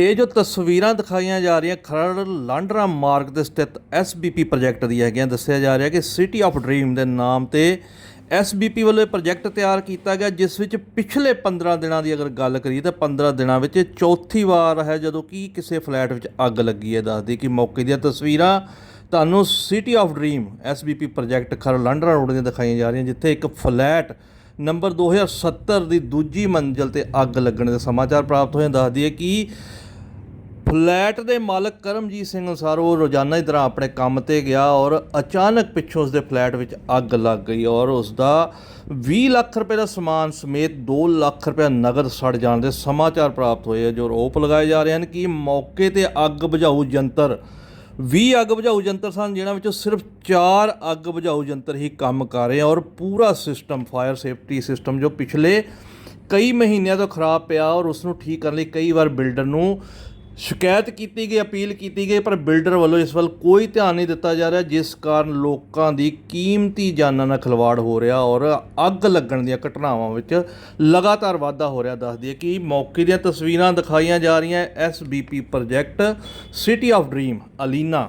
ਇਹ ਜੋ ਤਸਵੀਰਾਂ ਦਿਖਾਈਆਂ ਜਾ ਰਹੀਆਂ ਖਰੜ ਲਾਂਡਰਾ ਮਾਰਗ ਤੇ ਸਥਿਤ ਐਸਬੀਪੀ ਪ੍ਰੋਜੈਕਟ ਦੀ ਹੈਗੀਆਂ, ਦੱਸਿਆ ਜਾ ਰਿਹਾ ਕਿ ਸਿਟੀ ਆਫ ਡ੍ਰੀਮ ਦੇ ਨਾਮ ਤੇ ਐਸਬੀਪੀ ਵੱਲੋਂ ਇਹ ਪ੍ਰੋਜੈਕਟ ਤਿਆਰ ਕੀਤਾ ਗਿਆ, ਜਿਸ ਵਿੱਚ ਪਿਛਲੇ 15 ਦਿਨਾਂ ਦੀ ਅਗਰ ਗੱਲ ਕਰੀਏ ਤਾਂ 15 ਦਿਨਾਂ ਵਿੱਚ ਚੌਥੀ ਵਾਰ ਹੈ, ਜਦੋਂ ਕਿ ਕਿਸੇ ਫਲੈਟ ਵਿੱਚ ਅੱਗ ਲੱਗੀ ਹੈ। ਦੱਸਦੀ ਕਿ ਮੌਕੇ ਦੀਆਂ ਤਸਵੀਰਾਂ ਤੁਹਾਨੂੰ city of dream SBP project Kharar Landran road ਦੀਆਂ ਦਿਖਾਈਆਂ ਜਾ ਰਹੀਆਂ, ਜਿੱਥੇ ਇੱਕ ਫਲੈਟ ਨੰਬਰ 2070 ਦੀ ਦੂਜੀ ਮੰਜ਼ਲ ਤੇ ਅੱਗ ਲੱਗਣ ਦੇ ਸਮਾਚਾਰ ਪ੍ਰਾਪਤ ਹੋਏ ਦੱਸਦੀ ਹੈ ਕਿ ਫਲੈਟ ਦੇ ਮਾਲਕ ਕਰਮਜੀਤ ਸਿੰਘ ਅਨੁਸਾਰ ਉਹ ਰੋਜ਼ਾਨਾ ਦੀ ਤਰ੍ਹਾਂ ਆਪਣੇ ਕੰਮ ਤੇ ਗਿਆ ਔਰ ਅਚਾਨਕ ਪਿੱਛੋਂ ਉਸ ਦੇ ਫਲੈਟ ਵਿੱਚ ਅੱਗ ਲੱਗ ਗਈ ਔਰ ਉਸ ਦਾ 20 ਲੱਖ ਰੁਪਏ ਦਾ ਸਮਾਨ ਸਮੇਤ 2 ਲੱਖ ਰੁਪਏ ਨਗਦ ਸੜ ਜਾਣ ਦੇ ਸਮਾਚਾਰ ਪ੍ਰਾਪਤ ਹੋਏ ਆ ਜੋ ਆਰੋਪ ਲਗਾਏ ਜਾ ਰਹੇ ਹਨ ਕਿ ਮੌਕੇ ਤੇ ਅੱਗ ਬੁਝਾਊ ਯੰਤਰ 20 ਅੱਗ ਬੁਝਾਊ ਯੰਤਰ ਸਨ, ਜਿਨ੍ਹਾਂ ਵਿੱਚੋਂ ਸਿਰਫ 4 ਅੱਗ ਬੁਝਾਊ ਯੰਤਰ ਹੀ ਕੰਮ ਕਰ ਰਹੇ ਔਰ ਪੂਰਾ ਸਿਸਟਮ, ਫਾਇਰ ਸੇਫਟੀ ਸਿਸਟਮ ਜੋ ਪਿਛਲੇ ਕਈ ਮਹੀਨਿਆਂ ਤੋਂ ਖਰਾਬ ਪਿਆ ਔਰ ਉਸ ਨੂੰ ਠੀਕ ਕਰਨ ਲਈ ਕਈ ਵਾਰ ਬਿਲਡਰ ਨੂੰ ਸ਼ਿਕਾਇਤ ਕੀਤੀ ਗਈ, ਅਪੀਲ ਕੀਤੀ ਗਈ, ਪਰ ਬਿਲਡਰ ਵੱਲੋਂ ਇਸ ਵੱਲ ਕੋਈ ਧਿਆਨ ਨਹੀਂ ਦਿੱਤਾ ਜਾ ਰਿਹਾ, ਜਿਸ ਕਾਰਨ ਲੋਕਾਂ ਦੀ ਕੀਮਤੀ ਜਾਨਾਂ ਨਾਲ ਖਿਲਵਾੜ ਹੋ ਰਿਹਾ ਔਰ ਅੱਗ ਲੱਗਣ ਦੀਆਂ ਘਟਨਾਵਾਂ ਵਿੱਚ ਲਗਾਤਾਰ ਵਾਧਾ ਹੋ ਰਿਹਾ। ਦੱਸਦੀ ਹੈ ਕਿ ਮੌਕੇ ਦੀਆਂ ਤਸਵੀਰਾਂ ਦਿਖਾਈਆਂ ਜਾ ਰਹੀਆਂ SBP project city of dream Alina.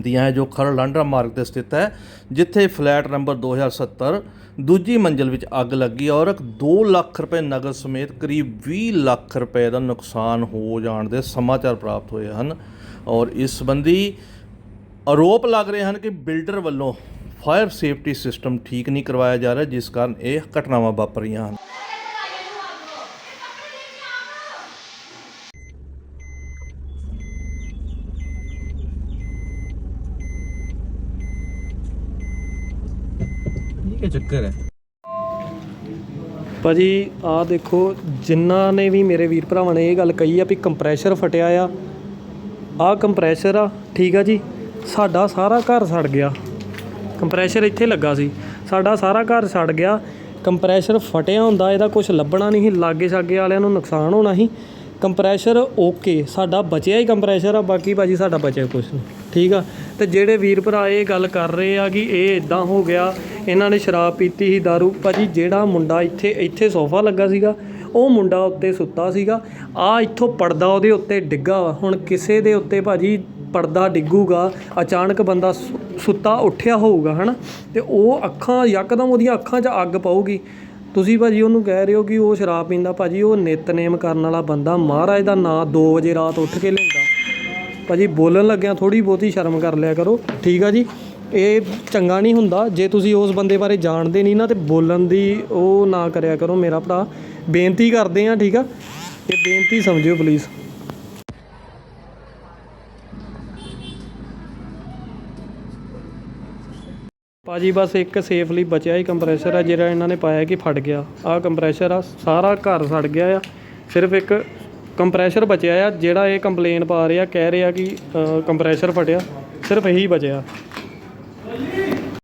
ਦੀਆਂ ਹੈ, ਜੋ ਖਰੜ ਲਾਂਡਰਾ ਮਾਰਗ ਤੇ ਸਥਿਤ ਹੈ, ਜਿੱਥੇ ਫਲੈਟ ਨੰਬਰ 2070 ਦੂਜੀ ਮੰਜ਼ਲ ਵਿੱਚ ਅੱਗ ਲੱਗੀ ਔਰ 2 ਲੱਖ ਰੁਪਏ ਨਗਦ ਸਮੇਤ ਕਰੀਬ 20 ਲੱਖ ਰੁਪਏ ਦਾ ਨੁਕਸਾਨ ਹੋ ਜਾਣ ਦੇ ਸਮਾਚਾਰ ਪ੍ਰਾਪਤ ਹੋਏ ਹਨ ਔਰ ਇਸ ਸੰਬੰਧੀ ਆਰੋਪ ਲੱਗ ਰਹੇ ਹਨ ਕਿ ਬਿਲਡਰ ਵੱਲੋਂ ਫਾਇਰ ਸੇਫਟੀ ਸਿਸਟਮ ਠੀਕ ਨਹੀਂ ਕਰਵਾਇਆ ਜਾ ਰਿਹਾ, ਜਿਸ ਕਾਰਨ ਇਹ ਘਟਨਾਵਾਂ ਵਾਪਰੀਆਂ ਹਨ। ਇਹ ਚੱਕਰ ਹੈ? ਭਾਜੀ ਆ ਦੇਖੋ, ਜਿਨ੍ਹਾਂ ਨੇ ਵੀ ਮੇਰੇ ਵੀਰ ਭਰਾਵਾਂ ਨੇ ਇਹ ਗੱਲ ਕਹੀ ਆ ਵੀ ਕੰਪਰੈਸ਼ਰ ਫਟਿਆ ਆ। ਆ ਕੰਪਰੈਸ਼ਰ ਆ, ਠੀਕ ਆ ਜੀ? ਸਾਡਾ ਸਾਰਾ ਘਰ ਸੜ ਗਿਆ। ਕੰਪਰੈਸ਼ਰ ਇੱਥੇ ਲੱਗਾ ਸੀ। ਸਾਡਾ ਸਾਰਾ ਘਰ ਸੜ ਗਿਆ। ਕੰਪਰੈਸ਼ਰ ਫਟਿਆ ਹੁੰਦਾ, ਇਹਦਾ ਕੁਝ ਲੱਭਣਾ ਨਹੀਂ ਸੀ। ਲਾਗੇ ਛਾਗੇ ਵਾਲਿਆਂ ਨੂੰ ਨੁਕਸਾਨ ਹੋਣਾ ਸੀ। ਕੰਪਰੈਸ਼ਰ ਓਕੇ ਸਾਡਾ ਬਚਿਆ ਹੀ ਕੰਪਰੈਸ਼ਰ ਆ, ਬਾਕੀ ਭਾਜੀ ਸਾਡਾ ਬਚਿਆ ਕੁਝ ਨਹੀਂ। ਠੀਕ ਆ? ਤੇ ਜਿਹੜੇ ਵੀਰ ਭਰਾ ਇਹ ਗੱਲ ਕਰ ਰਹੇ ਆ ਕਿ ਇਹ ਇਦਾਂ ਹੋ ਗਿਆ, ਇਹਨਾਂ ਨੇ ਸ਼ਰਾਬ ਪੀਤੀ ਸੀ दारू। ਭਾਜੀ ਜਿਹੜਾ ਮੁੰਡਾ ਇੱਥੇ ਇੱਥੇ ਸੋਫਾ ਲੱਗਾ ਸੀਗਾ, ਉਹ ਮੁੰਡਾ ਉੱਤੇ ਸੁੱਤਾ ਸੀਗਾ। ਆ ਇੱਥੋਂ ਪਰਦਾ ਉਹਦੇ ਉੱਤੇ ਡਿੱਗਾ ਵਾ। ਹੁਣ ਕਿਸੇ ਦੇ ਉੱਤੇ ਭਾਜੀ ਪਰਦਾ ਡਿੱਗੂਗਾ, ਅਚਾਨਕ ਬੰਦਾ ਸੁ- ਸੁੱਤਾ ਉੱਠਿਆ ਹੋਊਗਾ, ਹਨਾ? ਤੇ ਉਹ ਅੱਖਾਂ, ਯਕਦਮ ਉਹਦੀਆਂ ਅੱਖਾਂ 'ਚ ਅੱਗ ਪਾਊਗੀ। ਤੁਸੀਂ ਭਾਜੀ ਉਹਨੂੰ ਕਹਿ ਰਹੇ ਹੋ ਕਿ ਉਹ ਸ਼ਰਾਬ ਪੀਂਦਾ, ਭਾਜੀ ਉਹ ਨਿਤਨੇਮ ਕਰਨ ਵਾਲਾ ਬੰਦਾ, ਮਹਾਰਾਜ ਦਾ ਨਾਂ 2 ਵਜੇ ਰਾਤ ਉੱਠ ਕੇ ਲੈਂਦਾ ਭਾਜੀ ਬੋਲਣ ਲੱਗਿਆ ਥੋੜੀ ਬਹੁਤੀ ਸ਼ਰਮ ਕਰ ਲਿਆ ਕਰੋ, ਠੀਕ ਆ ਜੀ? ਇਹ ਚੰਗਾ ਨਹੀਂ ਹੁੰਦਾ, ਜੇ ਤੁਸੀਂ ਉਸ ਬੰਦੇ ਬਾਰੇ ਜਾਣਦੇ ਨਹੀਂ ਨਾ ਤੇ ਬੋਲਣ ਦੀ ਉਹ ਨਾ ਕਰਿਆ ਕਰੋ ਮੇਰਾ ਭਰਾ। ਬੇਨਤੀ ਕਰਦੇ ਆ ਠੀਕ ਆ? ਇਹ ਬੇਨਤੀ ਸਮਝਿਓ ਪਲੀਜ਼ ਭਾਜੀ, ਬਸ ਇੱਕ ਸੇਫਲੀ ਬਚਿਆ ਹੀ ਕੰਪਰੈਸਰ ਆ ਜਿਹੜਾ ਇਹਨਾਂ ਨੇ ਪਾਇਆ ਕਿ ਫਟ ਗਿਆ। ਆਹ ਕੰਪਰੈਸਰ ਆ, ਸਾਰਾ ਘਰ ਸੜ ਗਿਆ ਆ। ਸਿਰਫ ਇੱਕ ਕੰਪਰੈਸਰ ਬਚਿਆ ਆ, ਜਿਹੜਾ ਇਹ ਕੰਪਲੇਨ ਪਾ ਰਿਹਾ, ਕਹਿ ਰਿਹਾ ਕਿ ਕੰਪਰੈਸਰ ਫਟਿਆ। ਸਿਰਫ ਇਹੀ ਬਚਿਆ।